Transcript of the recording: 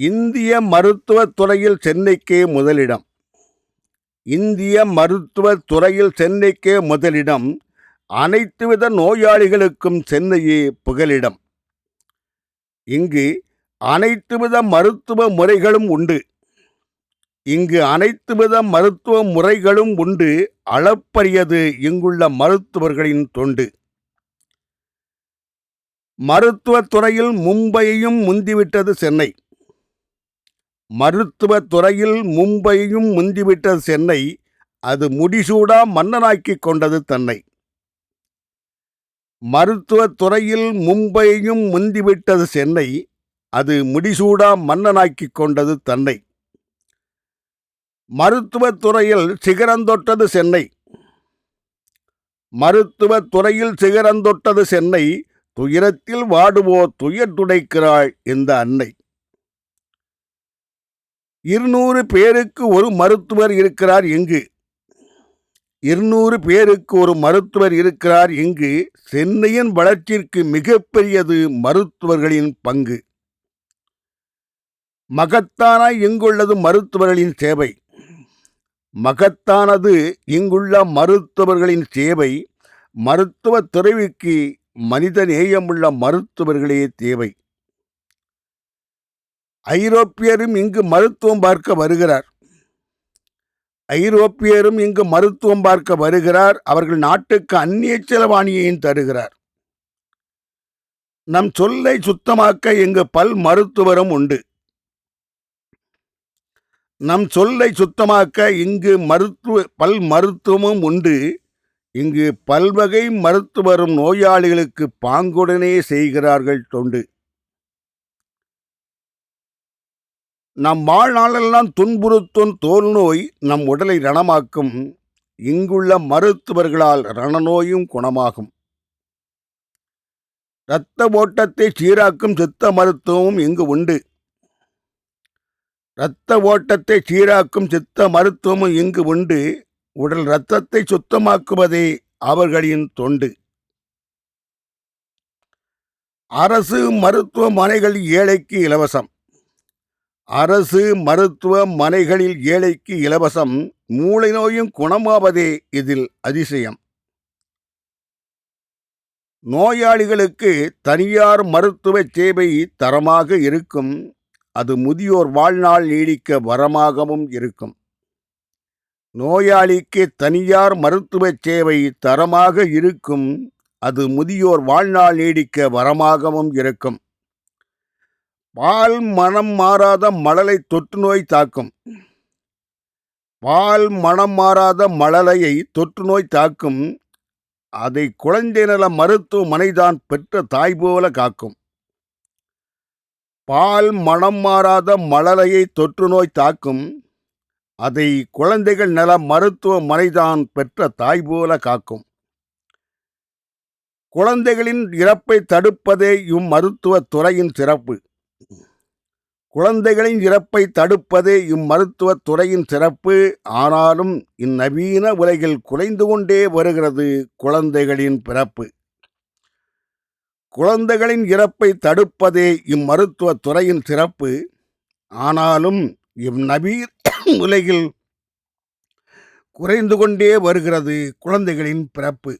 இந்திய மருத்துவத் துறையில் சென்னைக்கே முதலிடம். இந்திய மருத்துவத் துறையில் சென்னைக்கே முதலிடம். அனைத்து வித நோயாளிகளுக்கும் சென்னையே புகலிடம். இங்கு அனைத்து வித மருத்துவ முறைகளும் உண்டு. இங்கு அனைத்து வித மருத்துவ முறைகளும் உண்டு. அளப்பரியது இங்குள்ள மருத்துவர்களின் தொண்டு. மருத்துவத் துறையில் மும்பையையும் முந்திவிட்டது சென்னை. மருத்துவத் துறையில் மும்பையும் முந்திவிட்டது சென்னை அது முடிசூடா மன்னனாக்கிக் கொண்டது தன்னை. மருத்துவத் துறையில் மும்பையும் முந்திவிட்டது சென்னை அது முடிசூடா மன்னனாக்கிக் கொண்டது தன்னை. மருத்துவத் துறையில் சிகரந்தொட்டது சென்னை. மருத்துவத் துறையில் சிகரந்தொட்டது சென்னை துயரத்தில் வாடுவோ துயர் துடைக்கிறாள் இந்த அன்னை. இருநூறு பேருக்கு ஒரு மருத்துவர் இருக்கிறார் இங்கு இருநூறு பேருக்கு ஒரு மருத்துவர் இருக்கிறார் இங்கு சென்னையின் வளர்ச்சிக்கு மிகப்பெரியது மருத்துவர்களின் பங்கு. மகத்தான இங்குள்ளது மருத்துவர்களின் சேவை? மகத்தானது இங்குள்ள மருத்துவர்களின் சேவை. மருத்துவ துறைவுக்கு மனித நேயமுள்ள மருத்துவர்களே தேவை. ஐரோப்பியரும் இங்கு மருத்துவம் பார்க்க வருகிறார். ஐரோப்பியரும் இங்கு மருத்துவம் பார்க்க வருகிறார். அவர்கள் நாட்டுக்கு அந்நிய செலவாணியையும் தருகிறார். நம் சொல்லை சுத்தமாக்க இங்கு பல் மருத்துவரும் உண்டு. நம் சொல்லை சுத்தமாக்க இங்கு மருத்துவ பல் மருத்துவமும் உண்டு. இங்கு பல்வகை மருத்துவரும் நோயாளிகளுக்கு பாங்குடனே செய்கிறார்கள் தொண்டு. நம் வாழ்நாளெல்லாம் துன்புறுத்தும் தோல் நோய் நம் உடலை ரணமாக்கும். இங்குள்ள மருத்துவர்களால் ரணநோயும் குணமாகும். இரத்த ஓட்டத்தை சீராக்கும் சித்த மருத்துவமும் இங்கு உண்டு. இரத்த ஓட்டத்தை சீராக்கும் சித்த மருத்துவமும் இங்கு உண்டு. உடல் இரத்தத்தை சுத்தமாக்குவதே அவர்களின் தொண்டு. அரசு மருத்துவமனைகள் ஏழைக்கு இலவசம். அரசு மருத்துவமனைகளில் ஏழைக்கு இலவசம் மூளை நோயும் குணமாவதே இதில் அதிசயம். நோயாளிகளுக்கு தனியார் மருத்துவ சேவை தரமாக இருக்கும். அது முதியோர் வாழ்நாள் நீடிக்க வரமாகவும் இருக்கும். நோயாளிக்கு தனியார் மருத்துவ சேவை தரமாக இருக்கும். அது முதியோர் வாழ்நாள் நீடிக்க வரமாகவும் இருக்கும். பால் மனம் மாறாத மழலை தொற்று நோய் தாக்கும். பால் மனம் மாறாத மழலையை தொற்று நோய் தாக்கும். அதை குழந்தை நல மருத்துவமனைதான் பெற்ற தாய் போல காக்கும். பால் மனம் மாறாத மழலையை தொற்று நோய் தாக்கும். அதை குழந்தைகள் நல மருத்துவமனைதான் பெற்ற தாய் போல காக்கும். குழந்தைகளின் இறப்பை தடுப்பதே இம்மருத்துவத் துறையின் சிறப்பு. குழந்தைகளின் இறப்பை தடுப்பதே இம்மருத்துவத் துறையின் சிறப்பு. ஆனாலும் இந்நவீன உலகில் குறைந்து கொண்டே வருகிறது குழந்தைகளின் பிறப்பு. குழந்தைகளின் இறப்பை தடுப்பதே இம்மருத்துவத் துறையின் சிறப்பு. ஆனாலும் இந்நவீன உலகில் குறைந்து கொண்டே வருகிறது குழந்தைகளின் பிறப்பு.